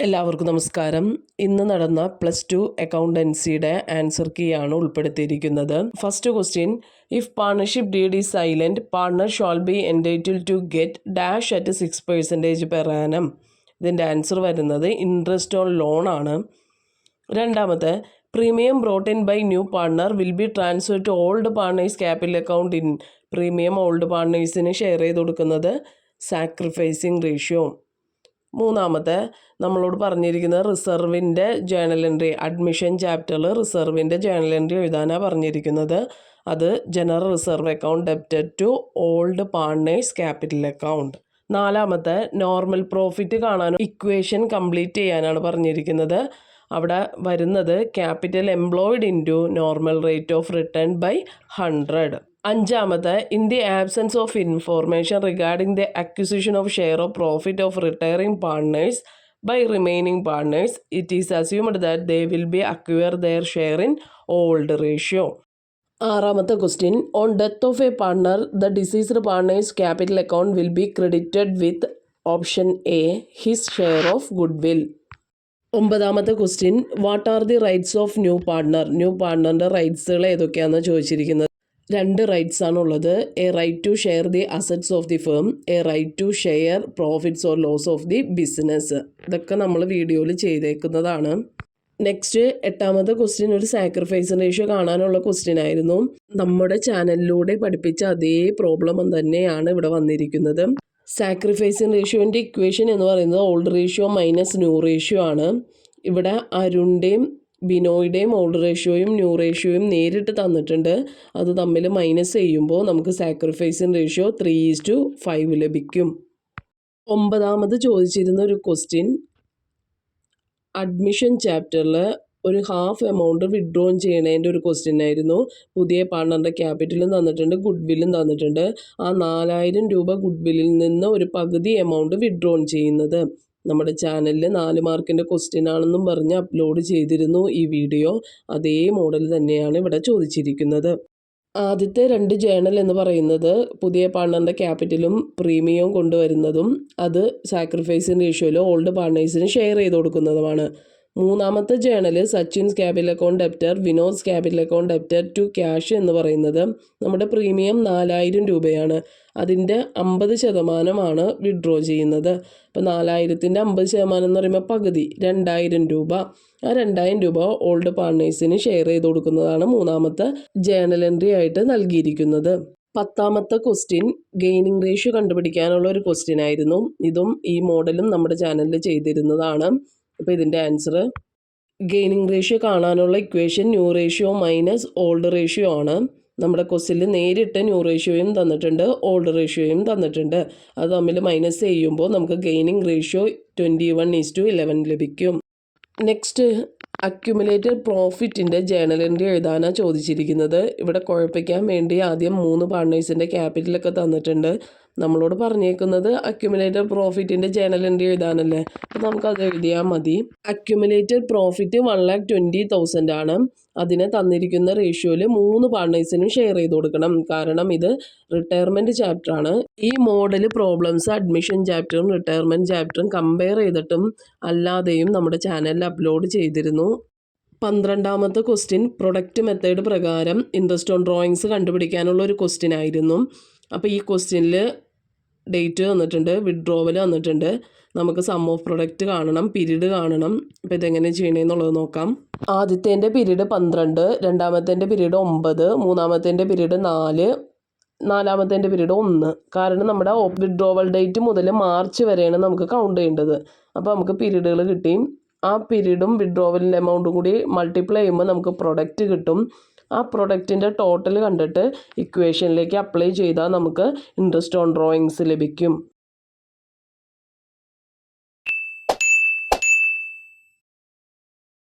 എല്ലാവർക്കും നമസ്കാരം. ഇന്ന് നടന്ന പ്ലസ് ടു അക്കൗണ്ടൻസിയുടെ ആൻസർ കീ ആണ് ഉൾപ്പെടുത്തിയിരിക്കുന്നത്. First question if partnership deed is silent partner shall be entitled to get dash at six percentage per annum ഇതിന്റെ ആൻസർ വരുന്നത് ഇൻട്രസ്റ്റ് ഓൺ ലോൺ ആണ്. രണ്ടാമത്തെ premium brought in by new partner will be transfer to old partners capital account in premium old പാർട്ണേഴ്സിന് share ചെയ്ത് കൊടുക്കുന്നത് sacrificing ratio മൂന്നാമത്തെ നമ്മളോട് പറഞ്ഞിരിക്കുന്ന റിസർവിന്റെ journal entry admission ചാപ്റ്ററിൽ റിസർവിന്റെ ജേണൽ എൻട്രി എഴുതാനാണ് പറഞ്ഞിരിക്കുന്നത്. അത് general reserve account debited to old partners capital account. നാലാമത്തെ നോർമൽ പ്രോഫിറ്റ് കാണാനും ഇക്വേഷൻ കംപ്ലീറ്റ് ചെയ്യാനാണ് പറഞ്ഞിരിക്കുന്നത്. അവിടെ വരുന്നത് capital employed into normal rate of return by hundred. അഞ്ചാമത്തെ in the absence of information regarding the acquisition of share of profit of retiring partners by remaining partners it is assumed that they will be acquire their share in old ratio ആറാമത്തെ question on death of a partner the deceased partners capital account will be credited with option A his share of goodwill ഒമ്പതാമത്തെ question what are the rights of new partner new പാർട്ണറിന്റെ റൈറ്റ്സുകൾ ഏതൊക്കെയാണെന്ന് ചോദിച്ചിരിക്കുന്നത്. രണ്ട് rights ആണുള്ളത്. A right to share the assets of the firm A right to share profits or loss of the business ഇതൊക്കെ നമ്മൾ വീഡിയോയിൽ ചെയ്തേക്കുന്നതാണ്. നെക്സ്റ്റ് എട്ടാമത്തെ ക്വസ്റ്റ്യൻ ഒരു സാക്രിഫൈസ് റേഷ്യോ കാണാനുള്ള ക്വസ്റ്റ്യൻ ആയിരുന്നു. നമ്മുടെ ചാനലിലൂടെ പഠിപ്പിച്ച അതേ പ്രോബ്ലം തന്നെയാണ് ഇവിടെ വന്നിരിക്കുന്നത്. സാക്രിഫൈസ് റേഷ്യോന്റെ ഇക്വേഷൻ എന്ന് പറയുന്നത് old ratio minus new ratio ആണ്. ഇവിടെ അരുണിന്റെയും ബിനോയുടെയും ഓൾഡ് റേഷ്യോയും ന്യൂ റേഷ്യോയും നേരിട്ട് തന്നിട്ടുണ്ട്. അത് തമ്മിൽ മൈനസ് ചെയ്യുമ്പോൾ നമുക്ക് sacrificing ratio three is to five ലഭിക്കും. ഒമ്പതാമത് ചോദിച്ചിരുന്ന ഒരു ക്വസ്റ്റ്യൻ അഡ്മിഷൻ ചാപ്റ്ററിൽ ഒരു ഹാഫ് എമൗണ്ട് വിഡ്രോൺ ചെയ്യണതിന്റെ ഒരു ക്വസ്റ്റ്യൻ ആയിരുന്നു. പുതിയ പാർട്ണറിന്റെ ക്യാപിറ്റലും തന്നിട്ടുണ്ട് ഗുഡ് വില്ലും തന്നിട്ടുണ്ട്. ആ നാലായിരം രൂപ ഗുഡ് വില്ലിൽ നിന്ന് ഒരു പകുതി എമൗണ്ട് വിഡ്രോൺ ചെയ്യുന്നത്. നമ്മുടെ ചാനലിൽ നാല് മാർക്കിന്റെ ക്വസ്റ്റ്യൻ ആണെന്നും പറഞ്ഞ് അപ്ലോഡ് ചെയ്തിരുന്നു ഈ വീഡിയോ അതേ മോഡൽ തന്നെയാണ് ഇവിടെ ചോദിച്ചിരിക്കുന്നത്. ആദ്യത്തെ രണ്ട് ജേണൽ എന്ന് പറയുന്നത് പുതിയ പാർട്ണറിന്റെ ക്യാപിറ്റലും പ്രീമിയവും കൊണ്ടുവരുന്നതും അത് സാക്രിഫൈസിങ് റേഷ്യോയിൽ ഓൾഡ് പാർട്ണേഴ്സിന് ഷെയർ ചെയ്ത് കൊടുക്കുന്നതുമാണ്. മൂന്നാമത്തെ journal Sachin's capital account debtor Vinod capital account debtor to cash എന്ന് പറയുന്നത് നമ്മുടെ പ്രീമിയം നാലായിരം രൂപയാണ്. അതിന്റെ അമ്പത് ശതമാനമാണ് വിഡ്രോ ചെയ്യുന്നത്. അപ്പോൾ നാലായിരത്തിന്റെ അമ്പത് ശതമാനം എന്ന് പറയുമ്പോൾ പകുതി രണ്ടായിരം രൂപ. ആ രണ്ടായിരം രൂപ ഓൾഡ് പാർട്ട്നേഴ്സിന് ഷെയർ ചെയ്ത് കൊടുക്കുന്നതാണ് മൂന്നാമത്തെ ജേണൽ എൻട്രി ആയിട്ട് നൽകിയിരിക്കുന്നത്. പത്താമത്തെ ക്വസ്റ്റ്യൻ ഗെയിനിങ് റേഷ്യോ കണ്ടുപിടിക്കാനുള്ള ഒരു ക്വസ്റ്റ്യൻ ആയിരുന്നു. ഇതും ഈ മോഡലും നമ്മുടെ ചാനലിൽ ചെയ്തിരുന്നതാണ്. അപ്പോൾ ഇതിന്റെ ആൻസർ ഗെയിനിങ് റേഷ്യോ കാണാനുള്ള equation new ratio minus old ratio ആണ്. നമ്മുടെ ക്വസ്റ്റിൽ നേരിട്ട് ന്യൂ റേഷ്യോയും തന്നിട്ടുണ്ട് ഓൾഡ് റേഷ്യോയും തന്നിട്ടുണ്ട്. അത് തമ്മിൽ മൈനസ് ചെയ്യുമ്പോൾ നമുക്ക് gaining ratio twenty one is to eleven ലഭിക്കും. നെക്സ്റ്റ് അക്യുമുലേറ്റഡ് പ്രോഫിറ്റിന്റെ ജേണൽ എൻട്രി എഴുതാനാണ് ചോദിച്ചിരിക്കുന്നത്. ഇവിടെ കുഴപ്പിക്കാൻ വേണ്ടി ആദ്യം മൂന്ന് പാർട്ട്നേഴ്സിന്റെ ക്യാപിറ്റലൊക്കെ തന്നിട്ടുണ്ട്. നമ്മളോട് പറഞ്ഞേക്കുന്നത് അക്യുമുലേറ്റഡ് പ്രോഫിറ്റിന്റെ ജേണൽ എൻട്രി എഴുതാനല്ലേ? അപ്പോൾ നമുക്കത് എഴുതിയാൽ മതി. Accumulated profit one lakh twenty thousand ആണ്. അതിനെ തന്നിരിക്കുന്ന റേഷ്യോയിൽ മൂന്ന് പാർട്ട്നേഴ്സിനും ഷെയർ ചെയ്ത് കൊടുക്കണം. കാരണം ഇത് റിട്ടയർമെന്റ് ചാപ്റ്ററാണ് ഈ മോഡൽ പ്രോബ്ലംസ് അഡ്മിഷൻ ചാപ്റ്ററും റിട്ടയർമെന്റ് ചാപ്റ്ററും കമ്പയർ ചെയ്തിട്ടും അല്ലാതെയും നമ്മുടെ ചാനലിൽ അപ്ലോഡ് ചെയ്തിരുന്നു. പന്ത്രണ്ടാമത്തെ ക്വസ്റ്റ്യൻ പ്രൊഡക്റ്റ് മെത്തേഡ് പ്രകാരം ഇൻട്രസ്റ്റ് ഓൺ ഡ്രോയിങ്സ് കണ്ടുപിടിക്കാനുള്ള ഒരു ക്വസ്റ്റ്യൻ ആയിരുന്നു. അപ്പോൾ ഈ ക്വസ്റ്റ്യനിൽ ഡേറ്റ് തന്നിട്ടുണ്ട് വിഡ്രോവൽ തന്നിട്ടുണ്ട് നമുക്ക് സം ഓഫ് പ്രൊഡക്റ്റ് കാണണം പീരീഡ് കാണണം. അപ്പോൾ ഇതെങ്ങനെ ചെയ്യണമെന്നുള്ളത് നോക്കാം. ആദ്യത്തേന്റെ പീരീഡ് പന്ത്രണ്ട് രണ്ടാമത്തേന്റെ പീരീഡ് ഒമ്പത് മൂന്നാമത്തേന്റെ പീരീഡ് നാല് നാലാമത്തേന്റെ പീരീഡ് ഒന്ന്. കാരണം നമ്മുടെ വിഡ്രോവൽ ഡേറ്റ് മുതൽ മാർച്ച് വരെയാണ് നമുക്ക് കൗണ്ട് ചെയ്യേണ്ടത്. അപ്പോൾ നമുക്ക് പീരീഡുകൾ കിട്ടി. ആ പീരീഡും വിഡ്രോവലിന്റെ എമൗണ്ടും കൂടി മൾട്ടിപ്ലൈ ചെയ്യുമ്പോൾ നമുക്ക് പ്രൊഡക്റ്റ് കിട്ടും. ആ പ്രൊഡക്റ്റിന്റെ ടോട്ടൽ കണ്ടിട്ട് ഇക്വേഷനിലേക്ക് അപ്ലൈ ചെയ്താൽ നമുക്ക് ഇൻട്രസ്റ്റ് ഓൺ ഡ്രോയിങ്സ് ലഭിക്കും.